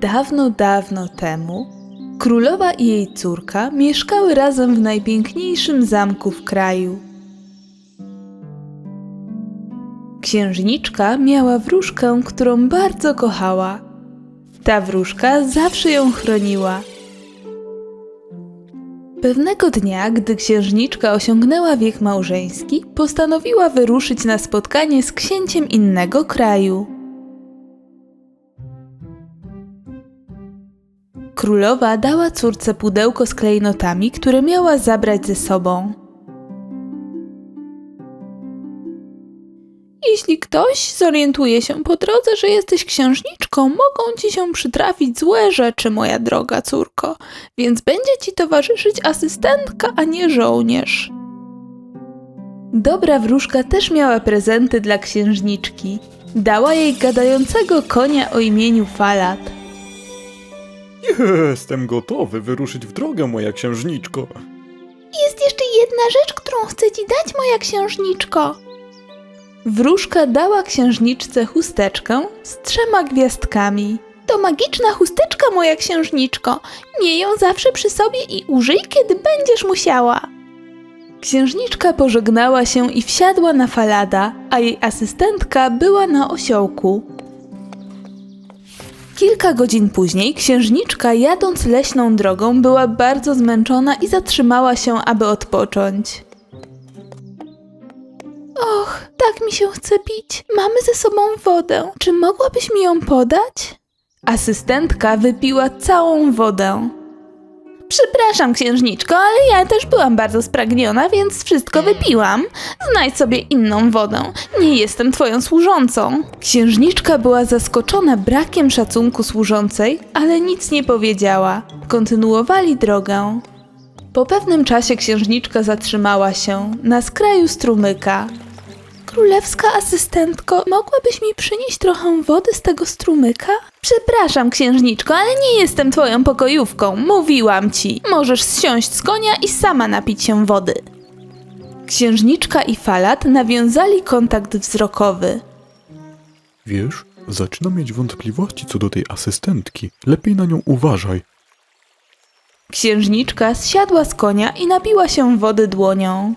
Dawno, dawno temu królowa i jej córka mieszkały razem w najpiękniejszym zamku w kraju. Księżniczka miała wróżkę, którą bardzo kochała. Ta wróżka zawsze ją chroniła. Pewnego dnia, gdy księżniczka osiągnęła wiek małżeński, postanowiła wyruszyć na spotkanie z księciem innego kraju. Królowa dała córce pudełko z klejnotami, które miała zabrać ze sobą. Jeśli ktoś zorientuje się po drodze, że jesteś księżniczką, mogą ci się przytrafić złe rzeczy, moja droga córko, więc będzie ci towarzyszyć asystentka, a nie żołnierz. Dobra wróżka też miała prezenty dla księżniczki. Dała jej gadającego konia o imieniu Falat. Jestem gotowy wyruszyć w drogę, moja księżniczko. Jest jeszcze jedna rzecz, którą chcę ci dać, moja księżniczko. Wróżka dała księżniczce chusteczkę z trzema gwiazdkami. To magiczna chusteczka, moja księżniczko. Miej ją zawsze przy sobie i użyj, kiedy będziesz musiała. Księżniczka pożegnała się i wsiadła na falada, a jej asystentka była na osiołku. Kilka godzin później księżniczka, jadąc leśną drogą, była bardzo zmęczona i zatrzymała się, aby odpocząć. Och, tak mi się chce pić. Mamy ze sobą wodę. Czy mogłabyś mi ją podać? Asystentka wypiła całą wodę. Przepraszam, księżniczko, ale ja też byłam bardzo spragniona, więc wszystko wypiłam. Znajdź sobie inną wodę. Nie jestem twoją służącą. Księżniczka była zaskoczona brakiem szacunku służącej, ale nic nie powiedziała. Kontynuowali drogę. Po pewnym czasie księżniczka zatrzymała się na skraju strumyka. Królewska asystentko, mogłabyś mi przynieść trochę wody z tego strumyka? Przepraszam, księżniczko, ale nie jestem twoją pokojówką. Mówiłam ci. Możesz zsiąść z konia i sama napić się wody. Księżniczka i Falat nawiązali kontakt wzrokowy. Wiesz, zaczynam mieć wątpliwości co do tej asystentki. Lepiej na nią uważaj. Księżniczka zsiadła z konia i napiła się wody dłonią.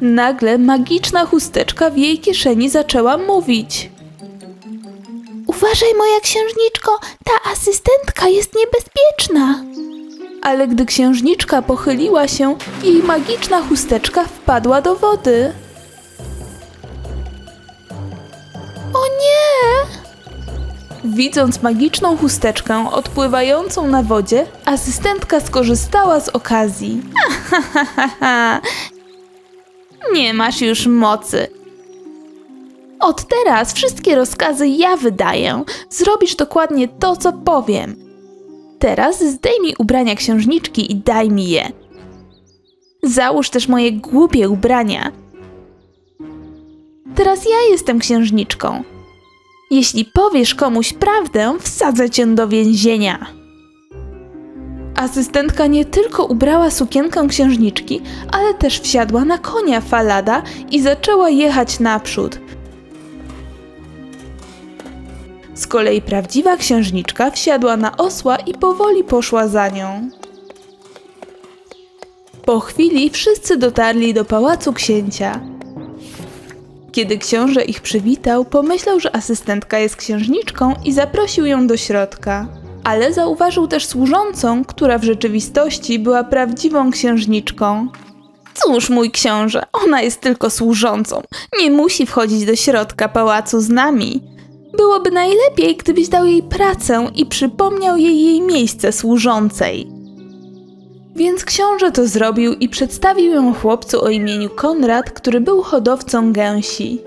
Nagle magiczna chusteczka w jej kieszeni zaczęła mówić. Uważaj, moja księżniczko, ta asystentka jest niebezpieczna. Ale gdy księżniczka pochyliła się, jej magiczna chusteczka wpadła do wody. O nie! Widząc magiczną chusteczkę odpływającą na wodzie, asystentka skorzystała z okazji. Nie masz już mocy. Od teraz wszystkie rozkazy ja wydaję. Zrobisz dokładnie to, co powiem. Teraz zdejmij ubrania księżniczki i daj mi je. Załóż też moje głupie ubrania. Teraz ja jestem księżniczką. Jeśli powiesz komuś prawdę, wsadzę cię do więzienia. Asystentka nie tylko ubrała sukienkę księżniczki, ale też wsiadła na konia Falada i zaczęła jechać naprzód. Z kolei prawdziwa księżniczka wsiadła na osła i powoli poszła za nią. Po chwili wszyscy dotarli do pałacu księcia. Kiedy książę ich przywitał, pomyślał, że asystentka jest księżniczką i zaprosił ją do środka. Ale zauważył też służącą, która w rzeczywistości była prawdziwą księżniczką. Cóż, mój książę, ona jest tylko służącą. Nie musi wchodzić do środka pałacu z nami. Byłoby najlepiej, gdybyś dał jej pracę i przypomniał jej jej miejsce służącej. Więc książę to zrobił i przedstawił ją chłopcu o imieniu Konrad, który był hodowcą gęsi.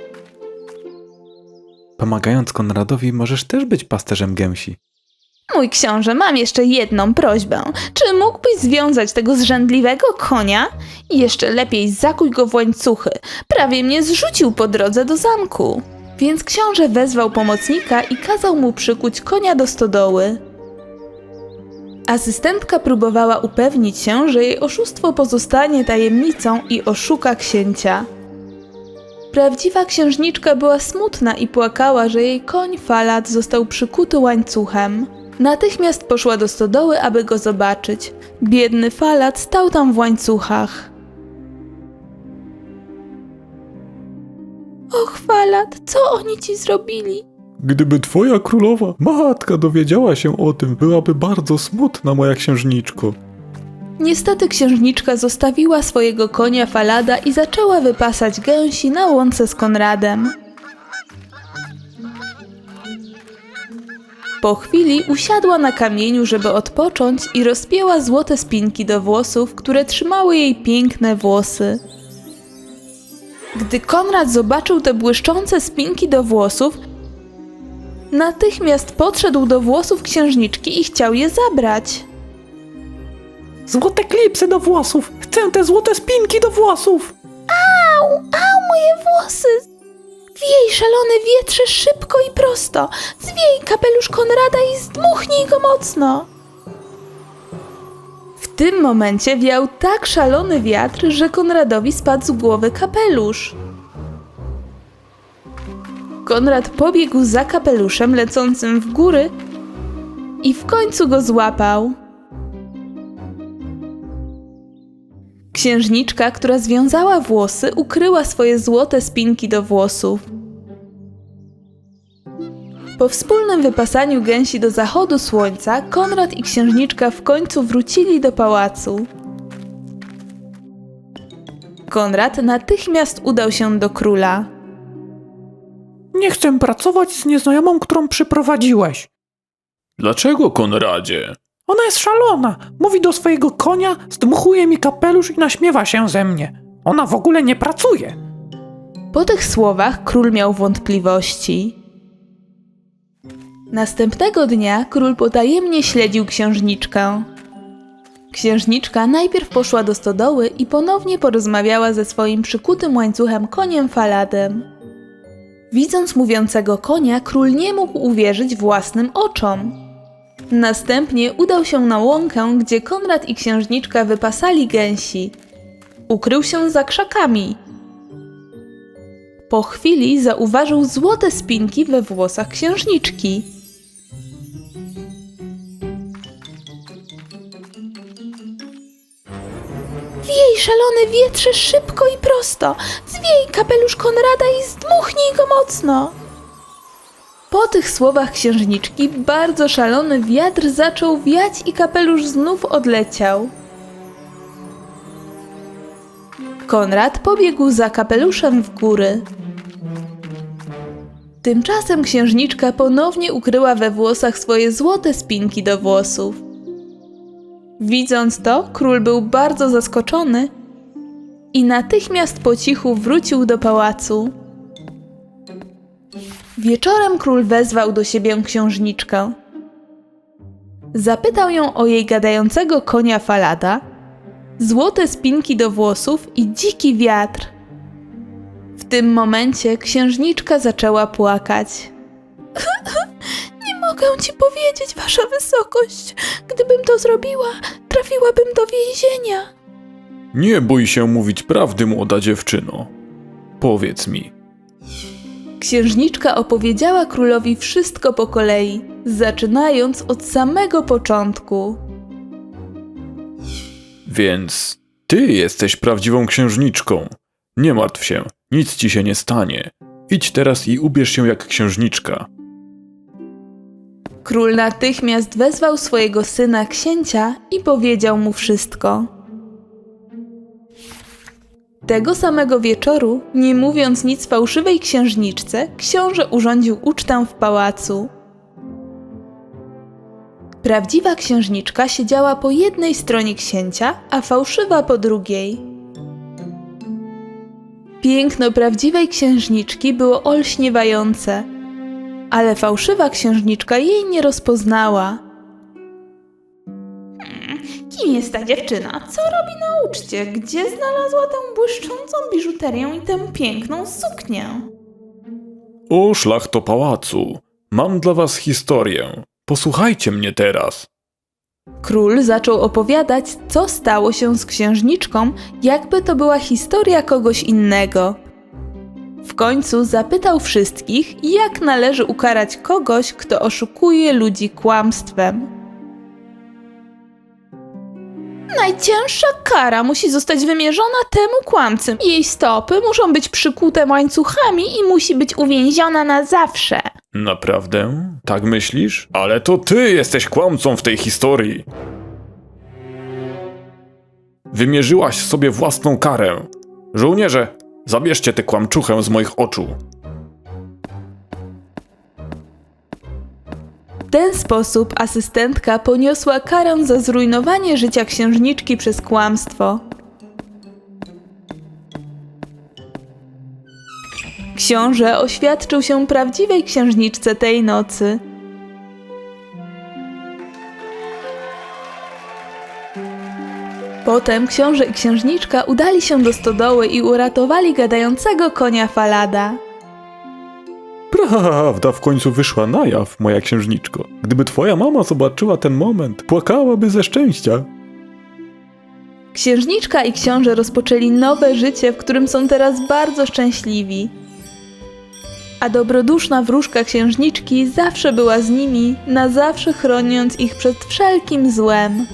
Pomagając Konradowi, możesz też być pasterzem gęsi. Mój książę, mam jeszcze jedną prośbę. Czy mógłbyś związać tego zrzędliwego konia? I jeszcze lepiej zakuj go w łańcuchy. Prawie mnie zrzucił po drodze do zamku. Więc książę wezwał pomocnika i kazał mu przykuć konia do stodoły. Asystentka próbowała upewnić się, że jej oszustwo pozostanie tajemnicą i oszuka księcia. Prawdziwa księżniczka była smutna i płakała, że jej koń Falat został przykuty łańcuchem. Natychmiast poszła do stodoły, aby go zobaczyć. Biedny Falat stał tam w łańcuchach. Och, Falat, co oni ci zrobili? Gdyby twoja królowa, matka, dowiedziała się o tym, byłaby bardzo smutna, moja księżniczko. Niestety księżniczka zostawiła swojego konia Falada i zaczęła wypasać gęsi na łące z Konradem. Po chwili usiadła na kamieniu, żeby odpocząć i rozpięła złote spinki do włosów, które trzymały jej piękne włosy. Gdy Konrad zobaczył te błyszczące spinki do włosów, natychmiast podszedł do włosów księżniczki i chciał je zabrać. Złote klipsy do włosów! Chcę te złote spinki do włosów! Au, au, moje włosy! Wiej, szalony wietrze, szybko i prosto. Zwiej kapelusz Konrada i zdmuchnij go mocno. W tym momencie wiał tak szalony wiatr, że Konradowi spadł z głowy kapelusz. Konrad pobiegł za kapeluszem lecącym w góry i w końcu go złapał. Księżniczka, która związała włosy, ukryła swoje złote spinki do włosów. Po wspólnym wypasaniu gęsi do zachodu słońca, Konrad i księżniczka w końcu wrócili do pałacu. Konrad natychmiast udał się do króla. Nie chcę pracować z nieznajomą, którą przyprowadziłeś. Dlaczego, Konradzie? Ona jest szalona. Mówi do swojego konia, zdmuchuje mi kapelusz i naśmiewa się ze mnie. Ona w ogóle nie pracuje. Po tych słowach król miał wątpliwości. Następnego dnia król potajemnie śledził księżniczkę. Księżniczka najpierw poszła do stodoły i ponownie porozmawiała ze swoim przykutym łańcuchem koniem Faladem. Widząc mówiącego konia, król nie mógł uwierzyć własnym oczom. Następnie udał się na łąkę, gdzie Konrad i księżniczka wypasali gęsi. Ukrył się za krzakami. Po chwili zauważył złote spinki we włosach księżniczki. Wiej, szalony wietrze, szybko i prosto. Zwiej kapelusz Konrada i zdmuchnij go mocno. Po tych słowach księżniczki bardzo szalony wiatr zaczął wiać i kapelusz znów odleciał. Konrad pobiegł za kapeluszem w góry. Tymczasem księżniczka ponownie ukryła we włosach swoje złote spinki do włosów. Widząc to, król był bardzo zaskoczony i natychmiast po cichu wrócił do pałacu. Wieczorem król wezwał do siebie księżniczkę. Zapytał ją o jej gadającego konia Falada, złote spinki do włosów i dziki wiatr. W tym momencie księżniczka zaczęła płakać. Nie mogę ci powiedzieć, wasza wysokość. Gdybym to zrobiła, trafiłabym do więzienia. Nie bój się mówić prawdy, młoda dziewczyno. Powiedz mi, Księżniczka opowiedziała królowi wszystko po kolei, zaczynając od samego początku. więc ty jesteś prawdziwą księżniczką. Nie martw się, nic ci się nie stanie. Idź teraz i ubierz się jak księżniczka. Król natychmiast wezwał swojego syna księcia i powiedział mu wszystko. Tego samego wieczoru, nie mówiąc nic fałszywej księżniczce, książę urządził ucztę w pałacu. Prawdziwa księżniczka siedziała po jednej stronie księcia, a fałszywa po drugiej. Piękno prawdziwej księżniczki było olśniewające, ale fałszywa księżniczka jej nie rozpoznała. Kim jest ta dziewczyna? Co robi na uczcie? Gdzie znalazła tę błyszczącą biżuterię i tę piękną suknię? O szlachto pałacu, mam dla was historię. Posłuchajcie mnie teraz. Król zaczął opowiadać, co stało się z księżniczką, jakby to była historia kogoś innego. W końcu zapytał wszystkich, jak należy ukarać kogoś, kto oszukuje ludzi kłamstwem. Najcięższa kara musi zostać wymierzona temu kłamcy. Jej stopy muszą być przykute łańcuchami i musi być uwięziona na zawsze. Naprawdę? Tak myślisz? Ale to ty jesteś kłamcą w tej historii. Wymierzyłaś sobie własną karę. Żołnierze, zabierzcie tę kłamczuchę z moich oczu. W ten sposób asystentka poniosła karę za zrujnowanie życia księżniczki przez kłamstwo. Książę oświadczył się prawdziwej księżniczce tej nocy. Potem książę i księżniczka udali się do stodoły i uratowali gadającego konia Falada. Prawda w końcu wyszła na jaw, moja księżniczko. Gdyby twoja mama zobaczyła ten moment, płakałaby ze szczęścia. Księżniczka i książę rozpoczęli nowe życie, w którym są teraz bardzo szczęśliwi. A dobroduszna wróżka księżniczki zawsze była z nimi, na zawsze chroniąc ich przed wszelkim złem.